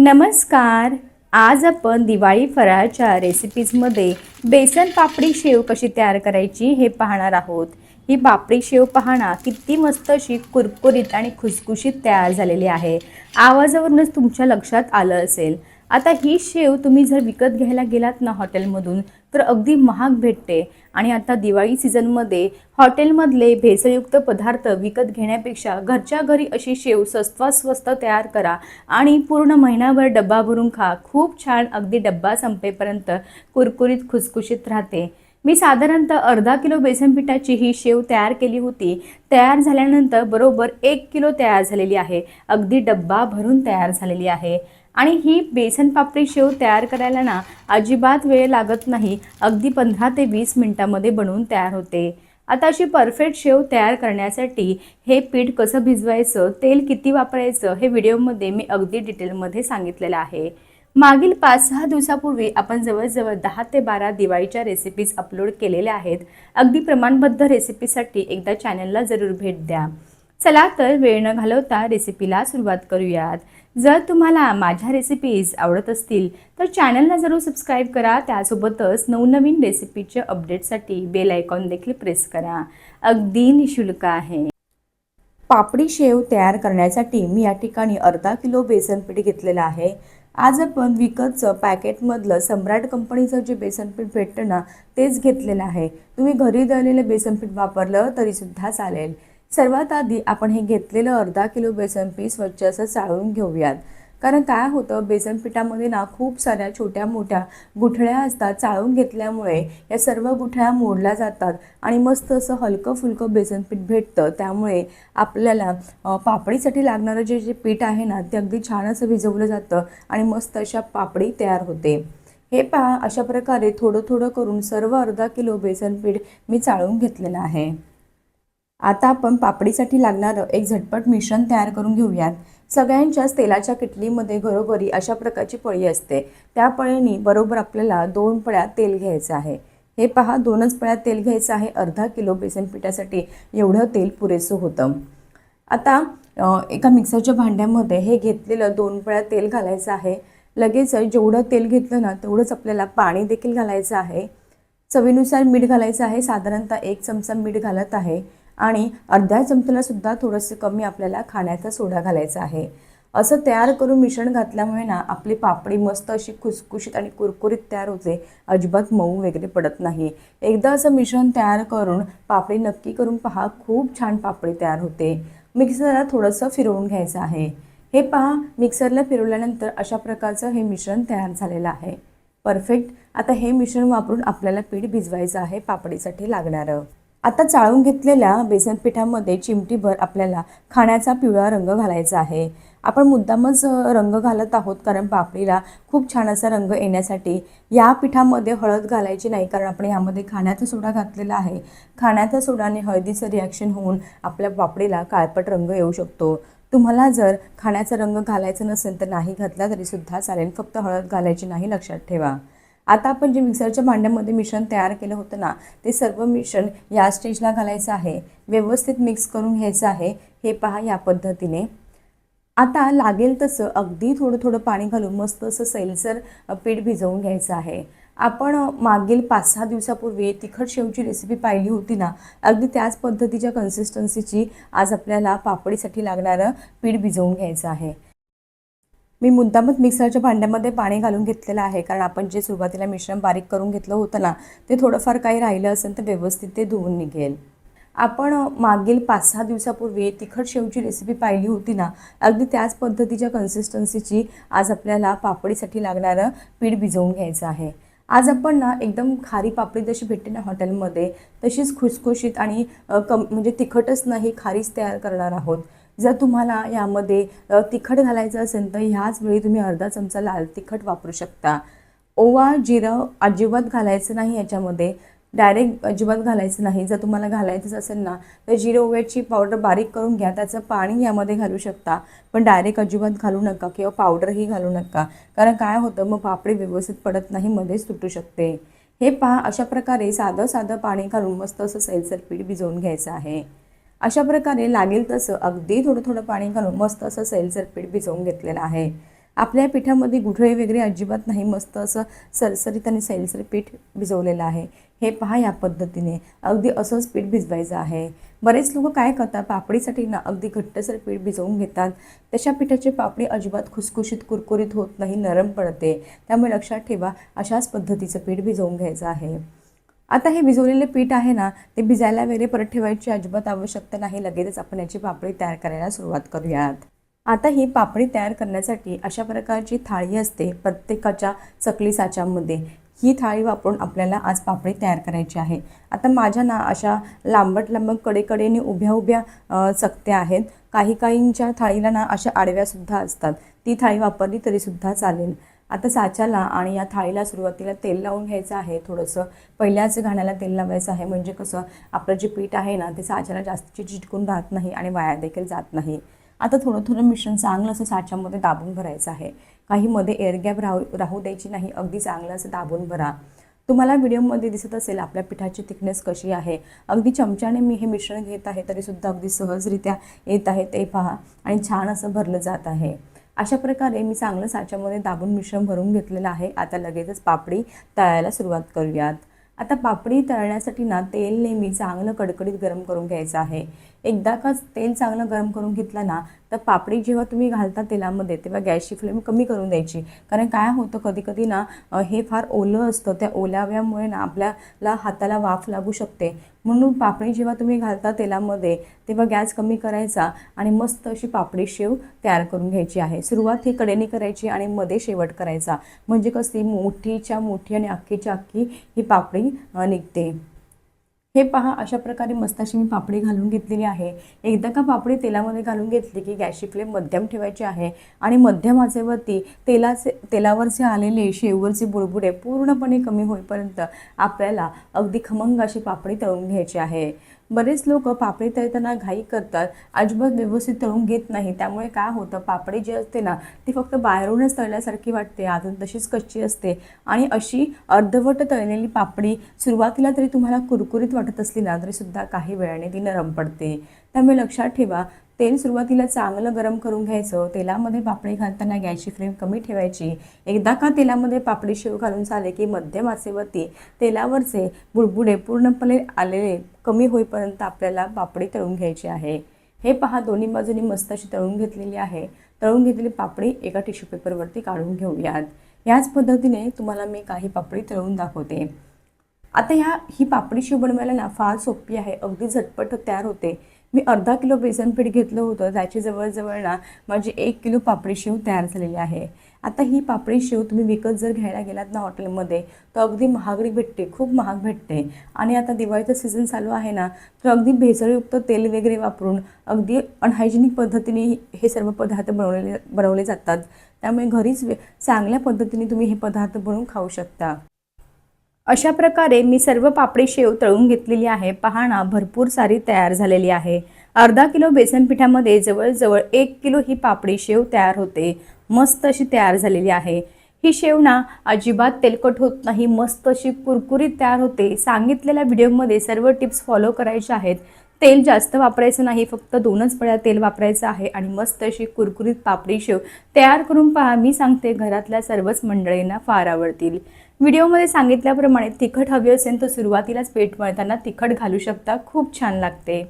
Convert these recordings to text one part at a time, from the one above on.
नमस्कार. आज आपण दिवाळी फराळच्या रेसिपीजमध्ये बेसन पापडी शेव कशी तयार करायची हे पाहणार आहोत. ही पापडी शेव पाहणा किती मस्त अशी कुरकुरीत आणि खुसखुशीत तयार झालेली आहे. आवाजावरूनच तुमच्या लक्षात आलं असेल. आता ही शेव तुम्ही जर विकत घ्यायला गेलात ना हॉटेलमधून तर अगदी महाग भेटते. आणि आता दिवाळी सीझनमध्ये हॉटेलमधले भेसळयुक्त पदार्थ विकत घेण्यापेक्षा घरच्या घरी अशी शेव स्वस्तात स्वस्त तयार करा आणि पूर्ण महिनाभर डब्बा भरून खा. खूप छान अगदी डब्बा संपेपर्यंत कुरकुरीत खुसखुशीत राहते. मी साधारणतः अर्धा किलो बेसन पिठाची ही शेव तयार केली होती. तयार झाल्यानंतर बरोबर एक किलो तयार झालेली आहे. अगदी डब्बा भरून तयार झालेली आहे. आणि ही बेसन पापडी शेव तयार करायला ना अजिबात वेळ लागत नाही. अगदी पंधरा ते वीस मिनटामध्ये बनवून तयार होते. आता अशी परफेक्ट शेव तयार करण्यासाठी हे पीठ कसं भिजवायचं तेल किती वापरायचं हे व्हिडिओमध्ये मी अगदी डिटेलमध्ये सांगितलेलं आहे. मागील पाच सहा दिवसापूर्वी आपण जवळजवळ दहा ते बारा दिवाळीच्या रेसिपीज अपलोड केलेल्या आहेत. अगदी प्रमाणबद्ध रेसिपीसाठी एकदा चॅनलला जरूर भेट द्या. चला तर वेळ न घालवता रेसिपीला सुरुवात करूयात. जर तुम्हाला माझ्या रेसिपीज आवडत असतील तर चॅनलला जरूर सबस्क्राईब करा. त्यासोबतच नवनवीन रेसिपीच्या अपडेटसाठी बेल आयकॉन देखील प्रेस करा. अगदी निशुल्क आहे. पापडी शेव तयार करण्यासाठी मी या ठिकाणी अर्धा किलो बेसन पीठ घेतलेलं आहे. आज आपण विकतचं पॅकेटमधलं सम्राट कंपनीचं जे बेसन पीठ भेटतं ना तेच घेतलेलं आहे. तुम्ही घरी दळलेलं बेसन पीठ वापरलं तरीसुद्धा चालेल. सर्वात आधी आपण हे घेतलेलं अर्धा किलो बेसन पीठ स्वच्छ असं चाळून घेऊयात. कारण काय होतं बेसन पिठामध्ये ना खूप साऱ्या छोट्या मोठ्या गुठळ्या असतात चाळून घेतल्यामुळे या सर्व गुठळ्या मोडल्या जातात आणि मस्त असं हलकं फुलकं बेसन पीठ भेटतं. त्यामुळे आपल्याला पापडीसाठी लागणारं जे जे पीठ आहे ना ते अगदी छान असं भिजवलं जातं आणि मस्त अशा पापडी तयार होते. हे पहा अशा प्रकारे थोडं थोडं करून सर्व अर्धा किलो बेसन पीठ मी चाळून घेतलेलं आहे. आता आपण पापडीसाठी लागणारं एक झटपट मिश्रण तयार करून घेऊयात. सगळ्यांच्याच तेलाच्या किटलीमध्ये घरोघरी अशा प्रकारची पळी असते. त्या पळीनी बरोबर आपल्याला दोन पळ्या तेल घ्यायचं आहे. हे पहा दोनच पळ्या तेल घ्यायचं आहे. अर्धा किलो बेसन पिठासाठी एवढं तेल पुरेसं होतं. आता एका मिक्सरच्या भांड्यामध्ये हे घेतलेलं दोन पळ्या तेल घालायचं आहे. लगेच जेवढं तेल घेतलं ना तेवढंच आपल्याला पाणी देखील घालायचं आहे. चवीनुसार मीठ घालायचं आहे. साधारणतः एक चमचा मीठ घालत आहे. आणि अर्ध्या चमच्यालासुद्धा थोडंसं कमी आपल्याला खाण्याचा सोडा घालायचा आहे. असं तयार करून मिश्रण घातल्यामुळे ना आपली पापडी मस्त अशी खुसखुशीत आणि कुरकुरीत तयार होते. अजिबात मऊ वगैरे पडत नाही. एकदा असं मिश्रण तयार करून पापडी नक्की करून पहा खूप छान पापडी तयार होते. मिक्सरला थोडंसं फिरवून घ्यायचं आहे. हे पहा मिक्सरला फिरवल्यानंतर अशा प्रकारचं हे मिश्रण तयार झालेलं आहे. परफेक्ट. आता हे मिश्रण वापरून आपल्याला पीठ भिजवायचं आहे पापडीसाठी लागणारं. आता चाळून घेतलेल्या बेसन पिठामध्ये चिमटीभर आपल्याला खाण्याचा पिवळा रंग घालायचा आहे. आपण मुद्दामच रंग घालत आहोत कारण पापडीला खूप छान असा रंग येण्यासाठी या पिठामध्ये हळद घालायची नाही कारण आपण यामध्ये खाण्याचा सोडा घातलेला आहे. खाण्याचा सोडाने हळदीचं रिॲक्शन होऊन आपल्या पापडीला काळपट रंग येऊ शकतो. तुम्हाला जर खाण्याचा रंग घालायचा नसेल तर नाही घातला तरीसुद्धा चालेल. फक्त हळद घालायची नाही लक्षात ठेवा. आता आपण जे मिक्सरच्या भांड्यामध्ये मिश्रण तयार केलं होतं ना ते सर्व मिश्रण या स्टेजला घालायचं आहे. व्यवस्थित मिक्स करून घ्यायचं आहे. हे पहा या पद्धतीने. आता लागेल तसं अगदी थोडं थोडं पाणी घालून मस्त असं सैलसर पीठ भिजवून घ्यायचं आहे. आपण मागील पाच सहा दिवसापूर्वी तिखट शेवची रेसिपी पाहिली होती ना अगदी त्याच पद्धतीच्या कन्सिस्टन्सीची आज आपल्याला पापडीसाठी लागणारं पीठ भिजवून घ्यायचं आहे. मी मुद्दामच मिक्सरच्या भांड्यामध्ये पाणी घालून घेतलेलं आहे. कारण आपण जे सुरुवातीला मिश्रण बारीक करून घेतलं होतं ना ते थोडंफार काही राहिलं असेल तर व्यवस्थित ते धुवून निघेल. आपण मागील पाच सहा दिवसापूर्वी तिखट शेवची रेसिपी पाहिली होती ना अगदी त्याच पद्धतीच्या कन्सिस्टन्सीची आज आपल्याला पापडीसाठी लागणारं पीठ भिजवून घ्यायचं आहे. आज आपण ना एकदम खारी पापडी जशी भेटते ना हॉटेलमध्ये तशीच खुसखुशीत आणि कम म्हणजे तिखटच नाही खारीच तयार करणार आहोत. जर तुम्हाला यामध्ये तिखट घालायचं असेल तर ह्याच वेळी तुम्ही अर्धा चमचा लाल तिखट वापरू शकता. ओवा जिरं अजिबात घालायचं नाही याच्यामध्ये. डायरेक्ट अजिबात घालायचं नाही. जर तुम्हाला घालायचंच असेल ना तर जिरं ओव्याची पावडर बारीक करून घ्या. त्याचं पाणी यामध्ये घालू शकता. पण डायरेक्ट अजिबात घालू नका किंवा पावडरही घालू नका. कारण काय होतं मग पापडी व्यवस्थित पडत नाही मध्येच तुटू शकते. हे पहा अशा प्रकारे साधं साधं पाणी घालून मस्त असं सैलसर पीठ भिजवून घ्यायचं आहे. अशा प्रकारे लागेल तसं अगदी थोडं थोडं पाणी घालून मस्त असं सैलसर पीठ भिजवून घेतलेलं आहे. आपल्या पिठामध्ये गुठळे वगैरे अजिबात नाही मस्त असं सरसरीत आणि सैलसर पीठ भिजवलेलं आहे. हे पहा या पद्धतीने. अगदी असंच पीठ भिजवायचं आहे. बरेच लोक काय करतात पापडीसाठी ना अगदी घट्टसर पीठ भिजवून घेतात. तशा पिठाची पापडी अजिबात खुसखुशीत कुरकुरीत होत नाही नरम पडते. त्यामुळे लक्षात ठेवा अशाच पद्धतीचं पीठ भिजवून घ्यायचं आहे. आता हे भिजवलेले पीठ आहे ना ते भिजायला वगैरे परत ठेवायची अजिबात आवश्यकता नाही. लगेचच आपण याची पापडी तयार करायला सुरुवात करूयात. आता ही पापडी तयार करण्यासाठी अशा प्रकारची थाळी असते प्रत्येकाच्या चकली साच्यामध्ये. ही थाळी वापरून आपल्याला आज पापडी तयार करायची आहे. आता माझ्या ना अशा लांबट लांबट कडेकडेने उभ्या उभ्या चकत्या आहेत. काही काहींच्या थाळीला ना अशा आडव्यासुद्धा असतात. ती थाळी वापरली तरीसुद्धा चालेल. आता साच्याला आणि या थाळीला सुरुवातीला तेल लावून घ्यायचं आहे. थोडंसं पहिल्याच घाण्याला तेल लावायचं आहे. म्हणजे कसं आपलं जे पीठ आहे ना ते साच्याला जास्तीची चिटकून राहत नाही आणि वाया देखील जात नाही. आता थोडं थोडं मिश्रण चांगलं असं साच्यामध्ये दाबून भरायचं आहे. काही मध्ये एअर गॅप राहू राहू द्यायची नाही. अगदी चांगलं असं दाबून भरा. तुम्हाला व्हिडिओमध्ये दिसत असेल आपल्या पिठाची थिकनेस कशी आहे. अगदी चमच्याने मी हे मिश्रण घेत आहे तरीसुद्धा अगदी सहजरित्या येत आहे. ते पहा. आणि छान असं भरलं जात आहे. अशा प्रकारे मी चांगलं साच्यामध्ये दाबून मिश्रण भरून घेतलेलं आहे. आता लगेचच पापडी तळायला सुरुवात करूयात. आता पापडी तळण्यासाठी ना तेल नेहमी चांगलं कडकडीत गरम करून घ्यायचं आहे. एकदा का तेल चांगलं गरम करून घेतलं ना तर पापडी जेव्हा तुम्ही घालता तेलामध्ये तेव्हा गॅसची फ्लेम कमी करून द्यायची. कारण काय होतं कधी कधी ना हे फार ओलं असतं. त्या ओलाव्यामुळे ना आपल्याला हाताला वाफ लागू शकते. म्हणून पापडी जेव्हा तुम्ही घालता तेलामध्ये तेव्हा गॅस कमी करायचा आणि मस्त अशी पापडी शेव तयार करून घ्यायची आहे. सुरुवात ही कडेने करायची आणि मध्ये शेवट करायचा. म्हणजे कशी मोठीच्या मोठी आणि अख्खीच्या अख्खी ही पापडी निघते. हे पहा अशा प्रकारे मस्त अशी मी पापडी घालून घेतलेली आहे. एकदा का पापडी तेलामध्ये घालून घेतली की गॅसची फ्लेम मध्यम ठेवायची आहे. आणि मध्यम आचेवरती तेलाचे तेलावरचे आलेले शेववरचे बुडबुडे पूर्णपणे कमी होईपर्यंत आपल्याला अगदी खमंग अशी पापडी तळून घ्यायची आहे. बरेच लोक पापडी तळताना घाई करतात. अजिबात व्यवस्थित तळून घेत नाही. त्यामुळे काय होतं? पापडी जी असते ना ती फक्त बाहेरूनच तळल्यासारखी वाटते. आतून तशीच कच्ची असते. आणि अशी अर्धवट तळलेली पापडी सुरुवातीला तरी तुम्हाला कुरकुरीत वाटत असली ना तरीसुद्धा काही वेळाने ती नरम पडते. त्यामुळे लक्षात ठेवा तेल सुरुवातीला चांगलं गरम करून घ्यायचं तेलामध्ये पापडी घालताना गॅसची फ्लेम कमी ठेवायची. एकदा का तेलामध्ये पापडी शेव घालून झाले की मध्यम आचेवरती तेलावरचे बुडबुडे पूर्णपणे आलेले कमी होईपर्यंत आपल्याला पापडी तळून घ्यायची आहे. हे पहा दोन्ही बाजूनी मस्त अशी तळून घेतलेली आहे. तळून घेतलेली पापडी एका टिश्यू पेपरवरती काढून घेऊयात. याच पद्धतीने तुम्हाला मी काही पापडी तळून दाखवते. आता ह्या ही पापडी शिव बनवायला ना फार सोपी आहे. अगदी झटपट तयार होते. मी अर्धा किलो बेसन पीठ घेतलं होतं. त्याची जवळजवळ ना माझी एक किलो पापडी शेव तयार झालेली आहे. आता ही पापडी शेव तुम्ही विकत जर घ्यायला गेलात ना हॉटेलमध्ये तर अगदी महागडी भेटते खूप महाग भेटते. आणि आता दिवाळीचं सीझन चालू आहे ना तर अगदी भेसळयुक्त तेल वगैरे वापरून अगदी अनहायजेनिक पद्धतीने हे सर्व पदार्थ बनवलेले बनवले जातात. त्यामुळे घरीच चांगल्या पद्धतीने तुम्ही हे पदार्थ बनवून खाऊ शकता. अशा प्रकारे मी सर्व पापडी शेव तळून घेतलेली आहे. पहाणा भरपूर सारी तयार झालेली आहे. अर्धा किलो बेसन पिठामध्ये जवळजवळ एक किलो ही पापडी शेव तयार होते. मस्त अशी तयार झालेली आहे. ही शेवणा अजिबात तेलकट होत नाही. मस्त अशी कुरकुरीत तयार होते. सांगितलेल्या व्हिडिओमध्ये सर्व टिप्स फॉलो करायच्या आहेत. तेल जास्त वापरायचं नाही फक्त दोनच पळ्या तेल वापरायचं आहे आणि मस्त अशी कुरकुरीत पापडी शेव तयार करून पहा. मी सांगते घरातल्या सर्वच मंडळींना फार आवडतील. व्हिडिओमध्ये सांगितल्याप्रमाणे तिखट हवी असेल तर सुरुवातीलाच पेट मळताना तिखट घालू शकता. खूप छान लागते.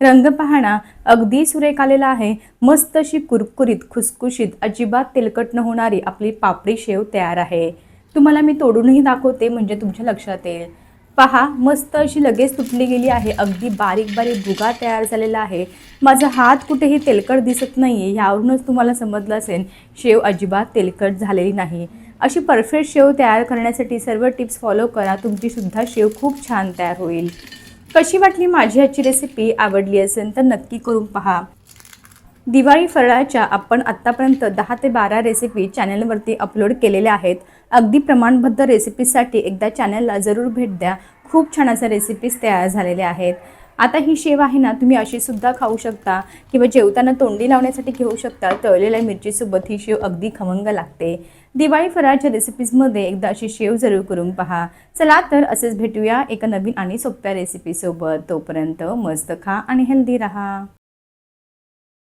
रंग पाहणा अगदी सुरेख आलेला आहे. मस्त अशी कुरकुरीत खुसखुशीत अजिबात तेलकट न होणारी आपली पापडी शेव तयार आहे. तुम्हाला मी तोडूनही दाखवते म्हणजे तुमच्या लक्षात येईल. पहा मस्त अशी लगेच तुटली गेली आहे. अगदी बारीक बारीक भुगा तयार झालेला आहे. माझा हात कुठेही तेलकट दिसत नाही आहे ह्यावरूनच तुम्हाला समजलं असेल शेव अजिबात तेलकट झालेली नाही. अशी परफेक्ट शेव तयार करण्यासाठी सर्व टिप्स फॉलो करा. तुमचीसुद्धा शेव खूप छान तयार होईल. कशी वाटली माझी आजची रेसिपी? आवडली असेल तर नक्की करून पहा. दिवाळी फराळाच्या आपण आत्तापर्यंत दहा ते बारा रेसिपी चॅनलवरती अपलोड केलेल्या आहेत. अगदी प्रमाणबद्ध रेसिपीसाठी एकदा चॅनलला जरूर भेट द्या. खूप छान अशा रेसिपीज तयार झालेल्या आहेत. आता ही शेव आहे ना तुम्ही अशीसुद्धा खाऊ शकता किंवा जेवताना तोंडी लावण्यासाठी घेऊ शकता. तळलेल्या मिरचीसोबत ही शेव अगदी खमंग लागते. दिवाळी फराळच्या रेसिपीजमध्ये एकदा अशी शेव जरूर करून पहा. चला तर असेच भेटूया एका नवीन आणि सोप्या रेसिपीसोबत तोपर्यंत मस्त खा आणि हेल्दी राहा.